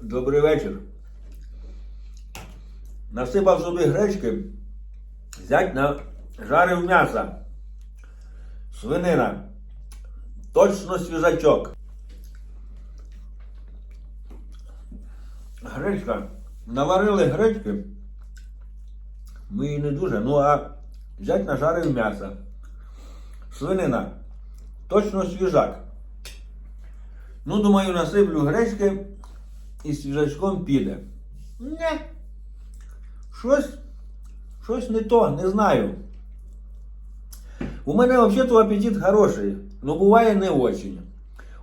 Добрий вечір. Насипав собі гречки, взять на жарив м'ясо. Свинина. Точно свіжачок. Гречка. Наварили гречки. Ми її не дуже, ну а взять нажарив м'ясо. Свинина. Точно свіжак. Ну, думаю, насиплю гречки і свіжачком піде. Не. Щось, щось не то, не знаю. У мене взагалі апетит хороший, але буває не очень.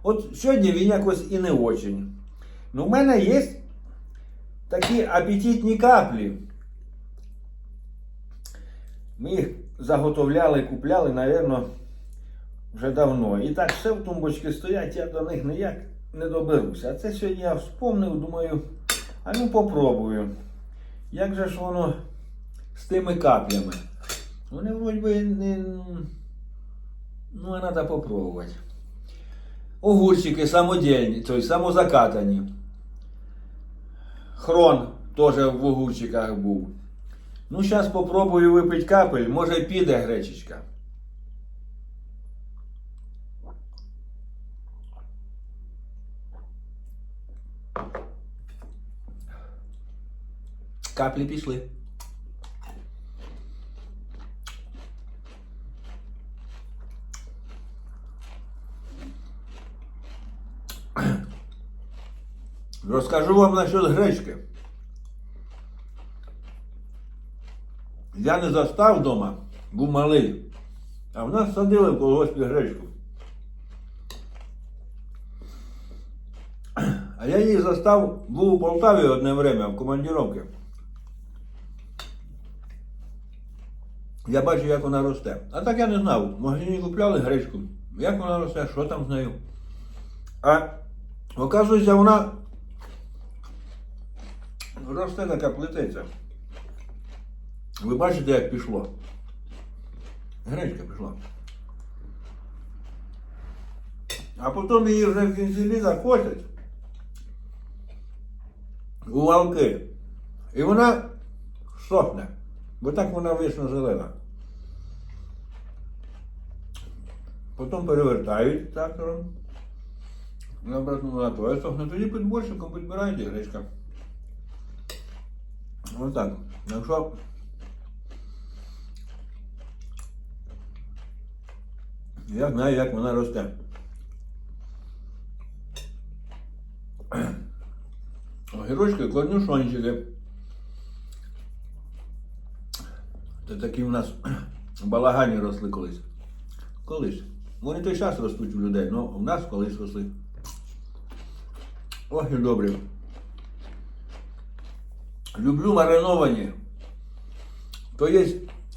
От сьогодні він якось і не очень. Ну, в мене є такі апетитні каплі. Ми їх заготовляли, купляли, напевно, вже давно. І так все в тумбочці стоять, я до них ніяк не доберуся. А це сьогодні я вспомнив, думаю, а ну попробую. Як же ж воно з тими каплями? Вони вроді би не. Ну, а треба попробувати. Огурчики самодільні, тобто самозакатані. Хрон теж в огурчиках був. Ну, зараз попробую випити капель, може піде гречечка. Каплі пішли. Розкажу вам насчет гречки. Я не застав вдома, був малий. А в нас садили в колгоспі гречку. А я її застав, був у Полтаві одне время в командіровці. Я бачу, як вона росте. А так я не знав. В магазині купляли гречку. Як вона росте, що там з нею. А оказується, вона росте така плететься. Ви бачите, як пішло? Гречка пішла. А потім її вже в кінці літа косять у валки. І вона сохне. Бо так вона вічно зелена. Потім перевертають трактором. На обратну на то. сохне. Тоді під підбираєте гречка. Ось так. Якщо я знаю, як вона росте. Огірочки, корнюшончики. Це такі у нас балагані росли колись. Колись. Вони той час ростуть у людей, але у нас колись росли. Ох і добрі. Люблю мариновані. То є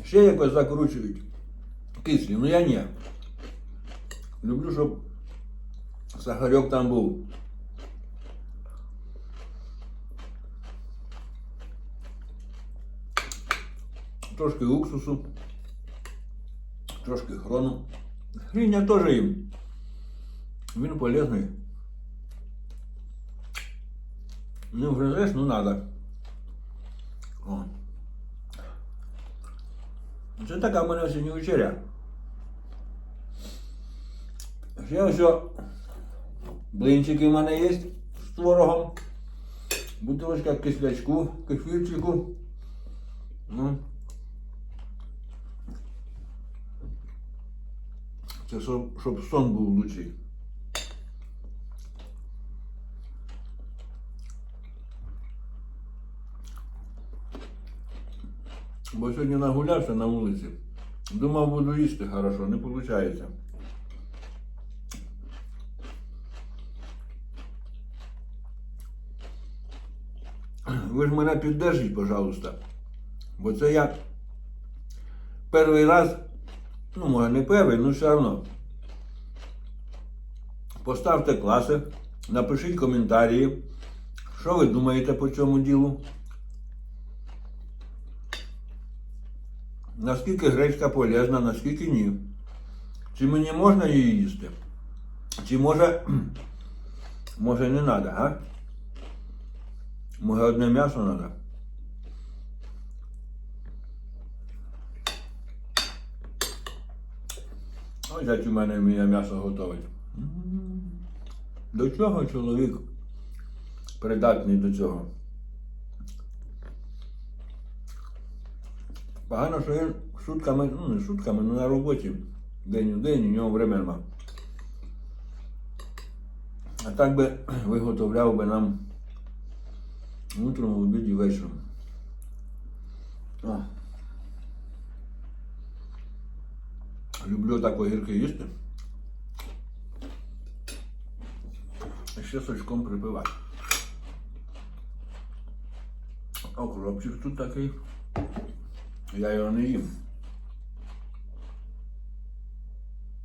ще якось закручують кислі, ну я ні. Люблю, щоб сахарок там був. Трошки уксусу, трошки хрону. Хрінь я теж їм. Він полезний. Не вгрызешь, ну надо. О. Це така в мене сьогодні вечеря. Ще ось блинчики в мене є з творогом. Бутилочка кислячку, кефірчику. Ну. Це щоб, сон був лучший. Бо сьогодні нагулявся на вулиці. Думав, буду їсти хорошо, не виходить. Ви ж мене піддержіть, пожалуйста. Бо це я перший раз, ну може не перший, ну все одно. Поставте класи, напишіть коментарі, що ви думаєте по цьому ділу. Наскільки гречка полезна, наскільки ні. Чи мені можна її їсти? Чи може, може не треба, а? Може одне м'ясо треба? Ось у мене вміє м'ясо готовить. До чого чоловік придатний до цього? Погано, що він сутками, ну не сутками, але на роботі день у день, у нього времени нема. А так би виготовляв би нам утром, в обіді, вечором. О. Люблю так огірки їсти. І ще сочком припивати. Окропчик тут такий. Я його не їм.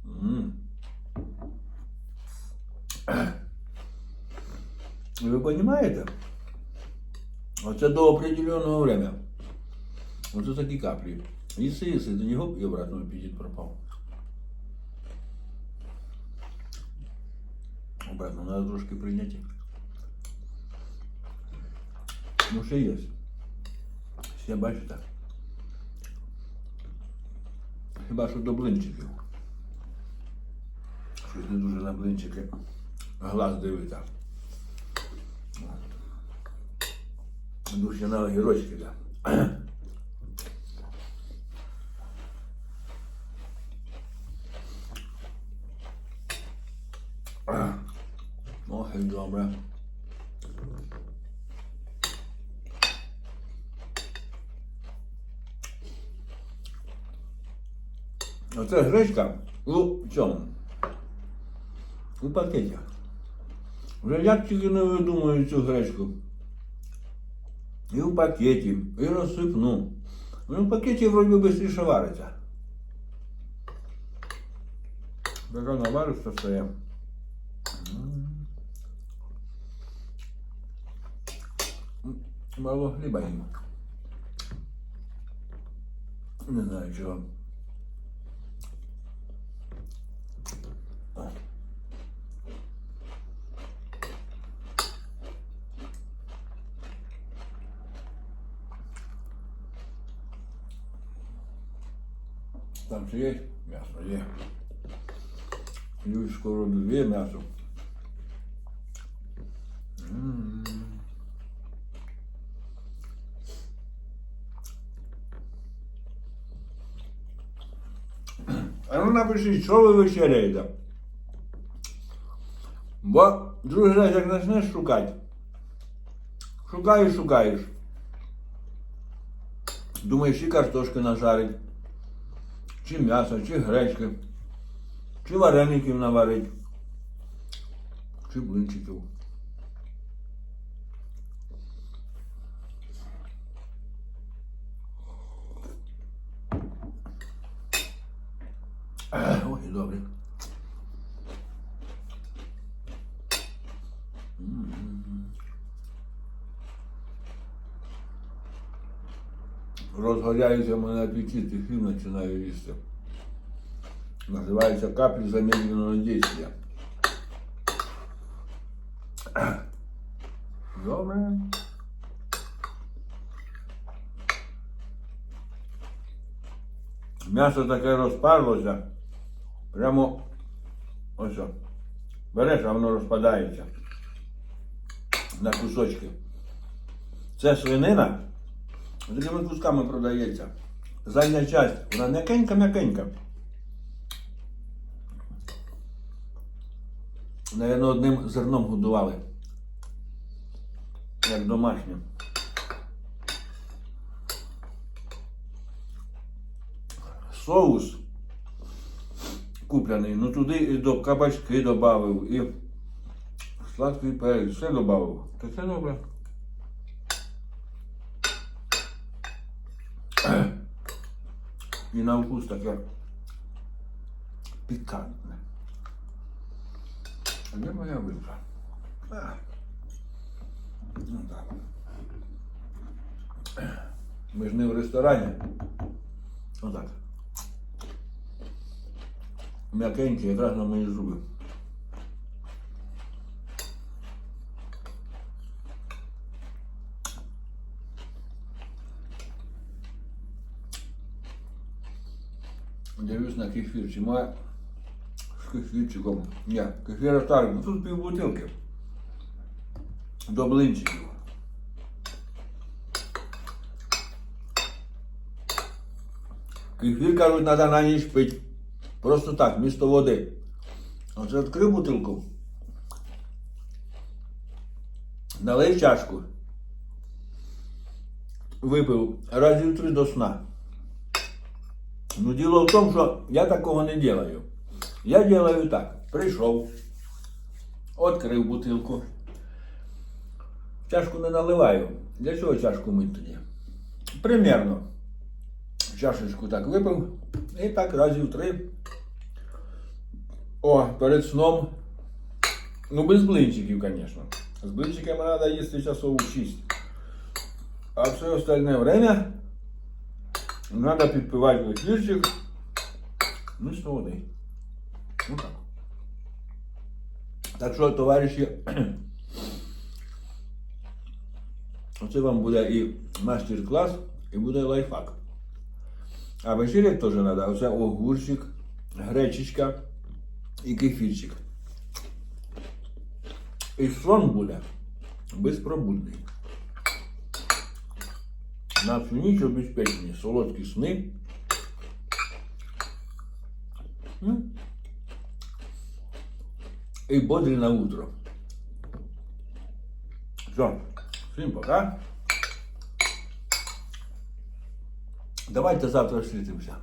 М. Ви розумієте? Оце до определенного время. Оце такі каплі. Їси, їси, тоді гоп і обратно апетит пропав. Обратно, треба трошки прийняти. Ну, ще є. Ще бачите. Хіба що до блинчиків. Щось не дуже на блинчики. Глаз дивиться. Дуже на огірочки, да. Добре. Оце гречка у цьому. У пакеті. Вже як тільки не видумаю цю гречку. І в пакеті, і розсипну. Ну, в пакеті вроді швидше вариться. Така навариться стає. М. Мало хліба їм. Не знаю чого. Там ще є м'ясо, є. Юсь скоро дві м'ясо. М. А ну напишіть, що ви вечеряєте. Бо другий раз як почнеш шукати. Шукаєш, шукаєш. Думаєш, і картошки нажарить, чи м'ясо, чи гречки, чи вареників наварить, чи блинчиків. Ех, Ой, добре. М. Розгоряється мене апетит і хліб починаю їсти. Називається каплі замедленого действия. Добре. М'ясо таке розпарлося. Прямо ось. Береш, а воно розпадається на кусочки. Це свинина такими кусками продається. Задня часть, вона м'якенька-м'якенька. Наверно, одним зерном годували. Як домашнім. Соус купляний, ну туди і до кабачки додав, і сладкий перець, все додав. Та це добре. І на вкус таке пікантне. А де моя вилка? Ну так. Ми ж не в ресторані. Отак. М'якенькі, якраз на мої зуби. Дивлюсь на кефір, чи має з кефірчиком. Ні, кефіра старий, тут пів бутилки. До блинчиків. Кефір, кажуть, треба на ніч пити. Просто так, вмісто води. Оце відкрив бутилку. Налив чашку. Випив разів три до сна. Ну, діло в тому, що я такого не делаю. Я делаю так. Прийшов, відкрив бутилку. Чашку не наливаю. Для чого чашку мить тоді? Примерно. Чашечку так випив. І так разів три. О, перед сном. Ну, без блинчиків, звісно. З блинчиками треба їсти часов у 6. А все остальне время надо підпивати вечірчик. Ну, що води. Ну так. Так що, товариші, оце вам буде і мастер-клас, і буде лайфхак. А вечерять теж треба. Оце огурчик, гречечка і кефірчик. І сон буде безпробудний. На всю ніч обезпечені солодкі сни. М? І бодрі на утро. Все, всім пока. Давайте завтра зустрітимося.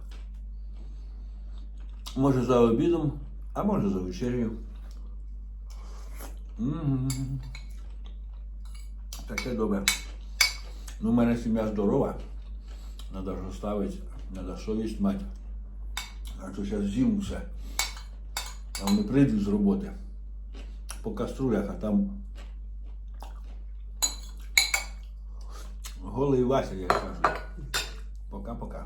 Може за обідом, а може за вечерею. М. Таке добре. Ну, у мене сім'я здорова. Надо ж оставити, надо совість мати. А то зараз з'їм все. А вони прийдуть з роботи. По каструлях, а там голий Вася, як кажуть. Пока-пока.